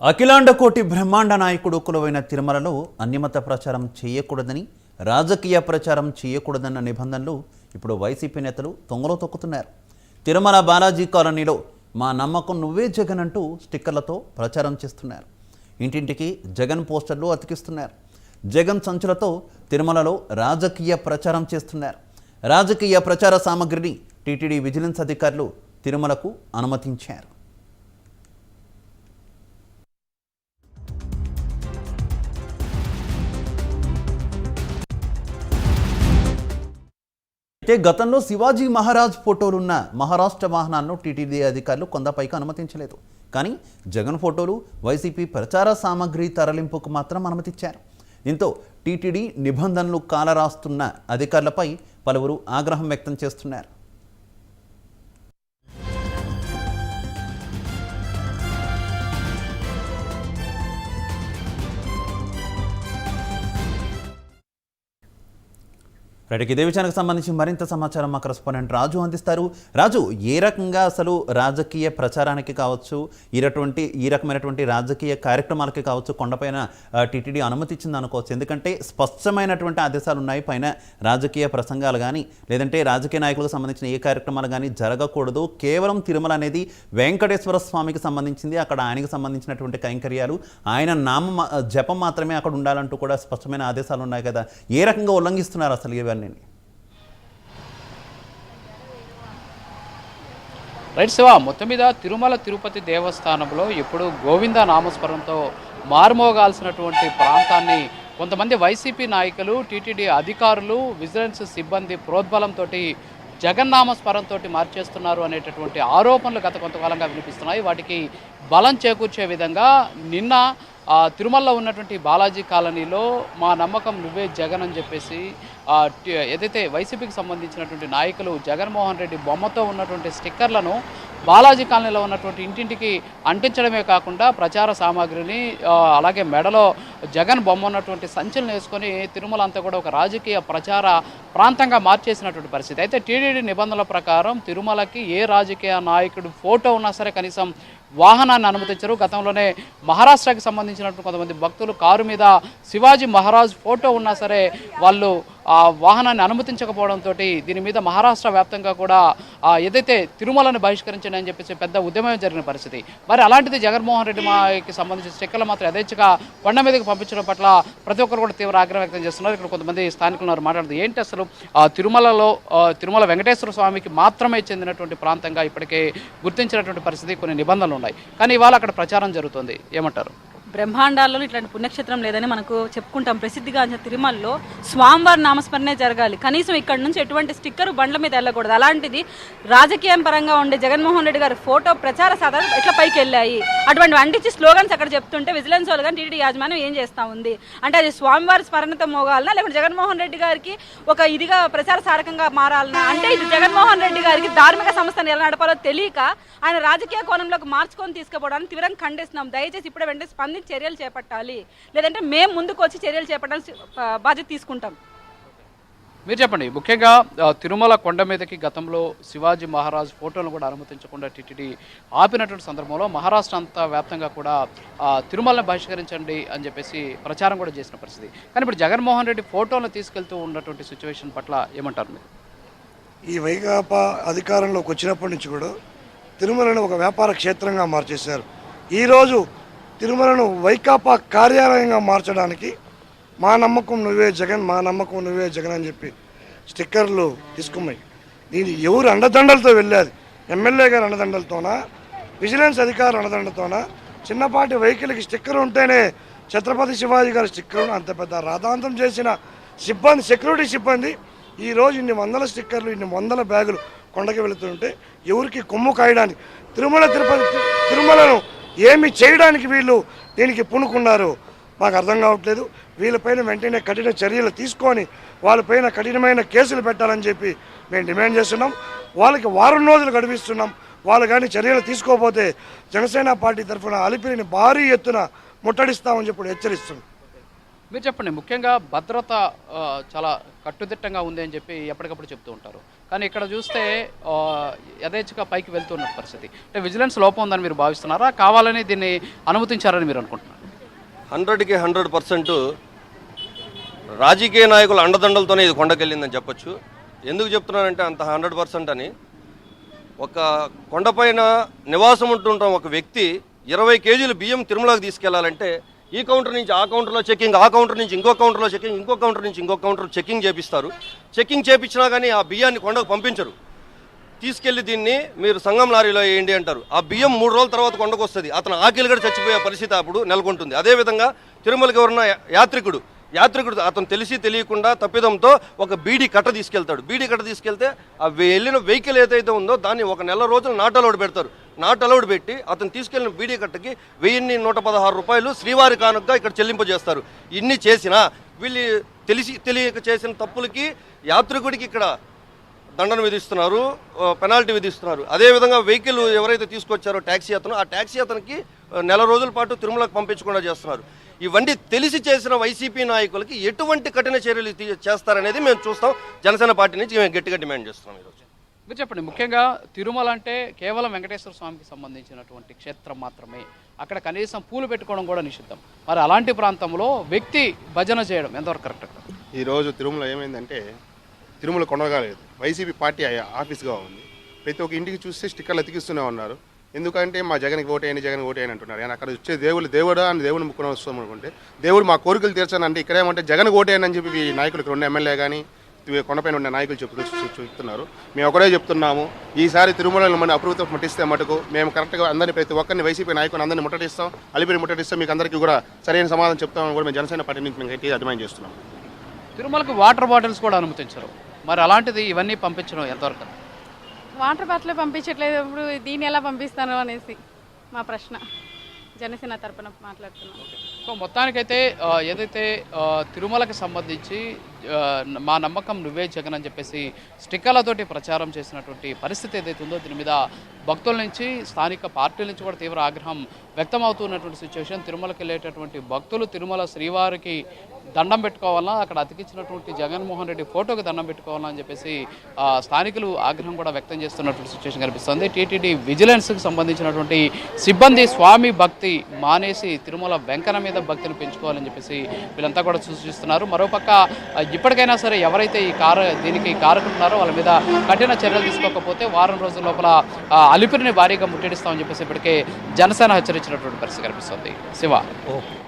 అఖిలాండ కోటి బ్రహ్మాండ నాయకుడు కులవైన తిరుమలలో అన్యమత ప్రచారం చేయకూడదని రాజకీయ ప్రచారం చేయకూడదన్న నిబంధనలు ఇప్పుడు వైసీపీ నేతలు తొంగలో తొక్కుతున్నారు. తిరుమల బాలాజీ కాలనీలో మా నమ్మకం నువ్వే జగన్ అంటూ స్టిక్కర్లతో ప్రచారం చేస్తున్నారు. ఇంటింటికి జగన్ పోస్టర్లు అతికిస్తున్నారు. జగన్ సంచులతో తిరుమలలో రాజకీయ ప్రచారం చేస్తున్నారు. రాజకీయ ప్రచార సామగ్రిని టీటీడీ విజిలెన్స్ అధికారులు తిరుమలకు అనుమతించారు. అయితే గతంలో శివాజీ మహారాజ్ ఫోటోలున్న మహారాష్ట్ర వాహనాలను టీటీడీ అధికారులు కొందపైకి అనుమతించలేదు. కానీ జగన్ ఫోటోలు వైసీపీ ప్రచార సామాగ్రి తరలింపుకు మాత్రం అనుమతిచ్చారు. దీంతో టీటీడీ నిబంధనలు కాలరాస్తున్న అధికారులపై పలువురు ఆగ్రహం వ్యక్తం చేస్తున్నారు. రైట్కి ఇదే విషయానికి సంబంధించి మరింత సమాచారం మా కరస్పాండెంట్ రాజు అందిస్తారు. రాజు ఏ రకంగా అసలు రాజకీయ ప్రచారానికి కావచ్చు ఈ ఈ రకమైనటువంటి రాజకీయ కార్యక్రమాలకి కావచ్చు కొండపైన టీటీడీ అనుమతి ఇచ్చింది అనుకోవచ్చు. ఎందుకంటే స్పష్టమైనటువంటి ఆదేశాలు ఉన్నాయి పైన రాజకీయ ప్రసంగాలు కానీ లేదంటే రాజకీయ నాయకులకు సంబంధించిన ఏ కార్యక్రమాలు కానీ జరగకూడదు. కేవలం తిరుమల అనేది వెంకటేశ్వర స్వామికి సంబంధించింది అక్కడ ఆయనకు సంబంధించినటువంటి కైంకర్యాలు ఆయన నామ జపం మాత్రమే అక్కడ ఉండాలంటూ కూడా స్పష్టమైన ఆదేశాలు ఉన్నాయి కదా. ఏ రకంగా ఉల్లంఘిస్తున్నారు అసలు ఇవన్నీ? రైట్ శివ మొత్తం మీద తిరుమల తిరుపతి దేవస్థానంలో ఇప్పుడు గోవింద నామస్మరణతో మారుమోగాల్సినటువంటి ప్రాంతాన్ని కొంతమంది వైసీపీ నాయకులు టీటీడీ అధికారులు విజిలెన్స్ సిబ్బంది ప్రోద్బలంతో జగన్నామస్మరణతో మార్చేస్తున్నారు అనేటటువంటి ఆరోపణలు గత కొంతకాలంగా వినిపిస్తున్నాయి. వాటికి బలం చేకూర్చే విధంగా నిన్న తిరుమలలో ఉన్నటువంటి బాలాజీ కాలనీలో మా నమ్మకం నువ్వే జగన్ అని చెప్పేసి ఏదైతే వైసీపీకి సంబంధించినటువంటి నాయకులు జగన్మోహన్ రెడ్డి బొమ్మతో ఉన్నటువంటి స్టిక్కర్లను బాలాజీ కాలనీలో ఉన్నటువంటి ఇంటింటికి అంటించడమే కాకుండా ప్రచార సామాగ్రిని అలాగే మెడలో జగన్ బొమ్మ ఉన్నటువంటి సంచులను వేసుకొని తిరుమల అంతా కూడా ఒక రాజకీయ ప్రచార ప్రాంతంగా మార్చేసినటువంటి పరిస్థితి. అయితే టీడీడీ నిబంధనల ప్రకారం తిరుమలకి ఏ రాజకీయ నాయకుడు ఫోటో ఉన్నా సరే కనీసం వాహనాన్ని అనుమతించరు. గతంలోనే మహారాష్ట్రకి సంబంధించినటువంటి కొంతమంది భక్తులు కారు మీద శివాజీ మహారాజ్ ఫోటో ఉన్నా సరే వాళ్ళు వాహనాన్ని అనుమతించకపోవడంతో దీని మీద మహారాష్ట్ర వ్యాప్తంగా కూడా ఏదైతే తిరుమలను బహిష్కరించండి అని చెప్పేసి పెద్ద ఉద్యమం జరిగిన పరిస్థితి. మరి అలాంటిది జగన్మోహన్ రెడ్డి మాకి సంబంధించిన చెక్కలు మాత్రం యథేచ్ఛగా కొండ మీదకి పంపించడం పట్ల ప్రతి ఒక్కరు కూడా తీవ్ర ఆగ్రహం వ్యక్తం చేస్తున్నారు. ఇక్కడ కొంతమంది స్థానికులు ఉన్నారు ఏంటి అసలు తిరుమలలో తిరుమల వెంకటేశ్వర స్వామికి మాత్రమే చెందినటువంటి ప్రాంతంగా ఇప్పటికే గుర్తించినటువంటి పరిస్థితి కొన్ని నిబంధనలు ఉన్నాయి. కానీ ఇవాళ అక్కడ ప్రచారం జరుగుతుంది. ఏమంటారు? బ్రహ్మాండాల్లో ఇట్లాంటి పుణ్యక్షేత్రం లేదని మనకు చెప్పుకుంటాం. ప్రసిద్ధిగాంచిన తిరుమలలో స్వామివారి నామస్మరణే జరగాలి. కనీసం ఇక్కడ నుంచి ఎటువంటి స్టిక్కర్ బండ్ల మీద వెళ్ళకూడదు. అలాంటిది రాజకీయం పరంగా ఉండే జగన్మోహన్ రెడ్డి గారి ఫోటో ప్రచార సాధనలు ఎట్లా పైకి వెళ్ళాయి? అటువంటి అంటించి స్లోగన్స్ అక్కడ చెప్తుంటే విజిలెన్స్ వాళ్ళు కానీ టీడీ యాజమాన్యం ఏం చేస్తా ఉంది? అంటే అది స్వామివారి స్మరణతో మోగాలనా? లేకుంటే జగన్మోహన్ రెడ్డి గారికి ఒక ఇదిగా ప్రచార సారకంగా మారాలనా? అంటే ఇది జగన్మోహన్ రెడ్డి గారికి ధార్మిక సంస్థను ఎలా నడపాలో తెలియక ఆయన రాజకీయ కోణంలోకి మార్చుకొని తీసుకుపోవడానికి తీవ్రంగా ఖండిస్తున్నాం. దయచేసి ఇప్పుడే వెంటనే స్పందించి చర్యలు చేపట్టాలి. లేదంటే మేము ముందుకు వచ్చి చర్యలు చేపట్టాల్సి బాధ్యత తీసుకుంటాం. మీరు చెప్పండి. ముఖ్యంగా తిరుమల కొండ మీదకి గతంలో శివాజీ మహారాజ్ ఫోటోలను కూడా అనుమతించకుండా టీటీడీ ఆపినటువంటి సందర్భంలో మహారాష్ట్ర అంతా వ్యాప్తంగా కూడా తిరుమలని బహిష్కరించండి అని చెప్పేసి ప్రచారం కూడా చేసిన పరిస్థితి. కానీ ఇప్పుడు జగన్మోహన్ రెడ్డి ఫోటోలను తీసుకెళ్తూ ఉన్నటువంటి సిచ్యువేషన్ పట్ల ఏమంటారు మీరు? ఈ వైకాపా అధికారంలోకి వచ్చినప్పటి నుంచి కూడా తిరుమలను ఒక వ్యాపార క్షేత్రంగా మార్చేశారు. ఈరోజు తిరుమలను వైకాపా కార్యాలయంగా మార్చడానికి మా నమ్మకం నువ్వే జగన్ మా నమ్మకం నువ్వే జగన్ అని చెప్పి స్టిక్కర్లు తీసుకున్నాయి. దీని ఎవరు అండదండలతో వెళ్ళేది? ఎమ్మెల్యే గారి అండదండలతోనా? విజిలెన్స్ అధికారుల అండదండతోనా చిన్నపాటి వెహికల్కి స్టిక్కర్ ఉంటేనే ఛత్రపతి శివాజీ గారి స్టిక్కర్ అంత పెద్ద రాధాంతం చేసిన సిబ్బంది సెక్యూరిటీ సిబ్బంది ఈ రోజు ఇన్ని వందల స్టిక్కర్లు ఇన్ని వందల బ్యాగులు కొండకి వెళుతుంటే ఎవరికి కొమ్ము కాయడానికి? తిరుమల తిరుపతి తిరుమలను ఏమి చేయడానికి వీళ్ళు దీనికి పూనుకున్నారు మాకు అర్థం కావట్లేదు. వీళ్ళపైన వెంటనే కఠిన చర్యలు తీసుకొని వాళ్ళపైన కఠినమైన కేసులు పెట్టాలని చెప్పి మేము డిమాండ్ చేస్తున్నాం. వాళ్ళకి వారం రోజులు గడిపిస్తున్నాం. వాళ్ళు కానీ చర్యలు తీసుకోకపోతే జనసేన పార్టీ తరఫున అలిపిరిని భారీ ఎత్తున ముట్టడిస్తామని చెప్పి హెచ్చరిస్తున్నాం. మీరు చెప్పండి ముఖ్యంగా భద్రత చాలా కట్టుదిట్టంగా ఉంది అని చెప్పి ఎప్పటికప్పుడు చెప్తూ ఉంటారు. కానీ ఇక్కడ చూస్తే యథేచ్ఛగా పైకి వెళ్తున్న పరిస్థితి. అంటే విజిలెన్స్ లోపం ఉందని మీరు భావిస్తున్నారా? కావాలని దీన్ని అనుమతించారని మీరు అనుకుంటున్నారు? హండ్రెడ్కి హండ్రెడ్ పర్సెంట్ రాజకీయ నాయకుల అండదండలతోనే ఇది కొండకెళ్ళిందని చెప్పొచ్చు. ఎందుకు చెప్తున్నానంటే అంత హండ్రెడ్ పర్సెంట్ అని. ఒక కొండపైన నివాసం ఉంటుంటాం ఒక వ్యక్తి ఇరవై కేజీలు బియ్యం తిరుమలకు తీసుకెళ్ళాలంటే ఈ కౌంటర్ నుంచి ఆ కౌంటర్లో చెకింగ్ ఆ కౌంటర్ నుంచి ఇంకో కౌంటర్లో చెకింగ్ ఇంకో కౌంటర్ నుంచి ఇంకో కౌంటర్ చెకింగ్ చేపిస్తారు. చెకింగ్ చేపించినా కానీ ఆ బియ్యాన్ని కొండకు పంపించరు. తీసుకెళ్ళి దీన్ని మీరు సంగం లారీలో వేయండి అంటారు. ఆ బియ్యం మూడు రోజుల తర్వాత కొండకు వస్తుంది అతను ఆకిలి కూడా చచ్చిపోయే పరిస్థితి అప్పుడు నెలకొంటుంది. అదేవిధంగా తిరుమలకి ఎవరన్నా యాత్రికుడు యాత్రికుడు అతను తెలిసి తెలియకుండా తప్పిదంతో ఒక బీడీ కట్ట తీసుకెళ్తాడు. బీడీ కట్ట తీసుకెళ్తే ఆ వెళ్ళిన వెహికల్ ఏదైతే ఉందో దాన్ని ఒక నెల రోజులు నాట్ అలౌడ్ పెడతారు. నాట్ అలౌడ్ పెట్టి అతను తీసుకెళ్ళిన బీడీ కట్టకి వెయ్యిన్ని నూట పదహారు రూపాయలు శ్రీవారి కానుకగా ఇక్కడ చెల్లింపు చేస్తారు ఇన్ని చేసినా వీళ్ళు తెలిసి తెలియక చేసిన తప్పులకి యాత్రికుడికి ఇక్కడ దండన విధిస్తున్నారు పెనాల్టీ విధిస్తున్నారు. అదేవిధంగా వెహికల్ ఎవరైతే తీసుకొచ్చారో ట్యాక్సీ అతను ఆ ట్యాక్సీ అతనికి నెల రోజుల పాటు తిరుమలకు పంపించకుండా చేస్తున్నారు. ఇవన్నీ తెలిసి చేసిన వైసీపీ నాయకులకి ఎటువంటి కఠిన చర్యలు తీ- చేస్తారనేది మేము చూస్తాం. జనసేన పార్టీ నుంచి మేము గట్టిగా డిమాండ్ చేస్తున్నాం ఈరోజు మీరు చెప్పండి ముఖ్యంగా తిరుమల అంటే కేవలం వెంకటేశ్వర స్వామికి సంబంధించినటువంటి క్షేత్రం మాత్రమే. అక్కడ కనీసం పూలు పెట్టుకోవడం కూడా నిషిద్ధం. మరి అలాంటి ప్రాంతంలో వ్యక్తి భజన చేయడం ఎంతవరకు కరెక్ట్? ఈరోజు తిరుమల ఏమైందంటే తిరుమల కొనగా లేదు వైసీపీ పార్టీ ఆఫీస్గా ఉంది. ప్రతి ఒక్క ఇంటికి చూస్తే స్టిక్కర్లు అతికిస్తూనే ఉన్నారు. ఎందుకంటే మా జగన్కి ఓటేయండి జగన్ ఓటేయని అంటున్నారు. కానీ అక్కడ వచ్చే దేవుడు దేవుడా అని దేవుని ముక్కున వస్తాం అనుకుంటే దేవుడు మా కోరికలు తీర్చానంటే ఇక్కడ ఏమంటే జగన్ ఓటేయని అని చెప్పి ఈ నాయకులు ఇక్కడ ఉన్న ఎమ్మెల్యే కానీ కొండపైన ఉన్న నాయకులు చెప్తూ చెప్తున్నారు. మేము ఒకటే చెప్తున్నాము ఈసారి తిరుమలలో మన అప్రూవత ముట్టిస్తే మటుకు మేము కరెక్ట్గా అందరినీ ప్రతి ఒక్కరిని వైసీపీ నాయకుని అందరినీ ముట్టడిస్తాం అలిపిరి ముట్టడిస్తాం మీకు అందరికీ కూడా సరైన సమాధానం చెప్తామని కూడా మేము జనసేన పార్టీ నుంచి మేము గట్టిగా డిమాండ్ చేస్తున్నాం. తిరుమలకు వాటర్ బాటిల్స్ కూడా అనుమతించరు. మరి అలాంటిది ఇవన్నీ పంపించడం ఎంతవరకు? వాటర్ బాటిల్ పంపించట్లేదు ఇప్పుడు దీన్ని ఎలా పంపిస్తాను అనేసి మా ప్రశ్న. జనసేన తరపున మాట్లాడుతున్నాం. సో మొత్తానికైతే ఏదైతే తిరుమలకి సంబంధించి మా నమ్మకం నువ్వే జగన్ అని చెప్పేసి స్టిక్కర్లతోటి ప్రచారం చేసినటువంటి పరిస్థితి ఏదైతే ఉందో దీని మీద భక్తుల నుంచి స్థానిక పార్టీల నుంచి కూడా తీవ్ర ఆగ్రహం వ్యక్తమవుతున్నటువంటి సిచ్యువేషన్ తిరుమలకి వెళ్ళేటటువంటి భక్తులు తిరుమల శ్రీవారికి దండం పెట్టుకోవాలా? అక్కడ అతికించినటువంటి జగన్మోహన్ రెడ్డి ఫోటోకి దండం పెట్టుకోవాలని అని చెప్పేసి స్థానికులు ఆగ్రహం కూడా వ్యక్తం చేస్తున్నటువంటి సిచ్యువేషన్ కనిపిస్తుంది. టీటీడీ విజిలెన్స్కి సంబంధించినటువంటి సిబ్బంది స్వామి భక్తి మానేసి తిరుమల వెంకన మీద భక్తిని పెంచుకోవాలని చెప్పేసి వీళ్ళంతా కూడా సూచిస్తున్నారు. మరోపక్క ఇప్పటికైనా సరే ఎవరైతే ఈ కారు దీనికి కారుకుంటున్నారో వాళ్ళ మీద కఠిన చర్యలు తీసుకోకపోతే వారం రోజుల లోపల అలిపిరిని భారీగా ముట్టడిస్తామని చెప్పేసి ఇప్పటికే జనసేన హెచ్చరించినటువంటి పరిస్థితి కనిపిస్తుంది. శివ. ఓకే.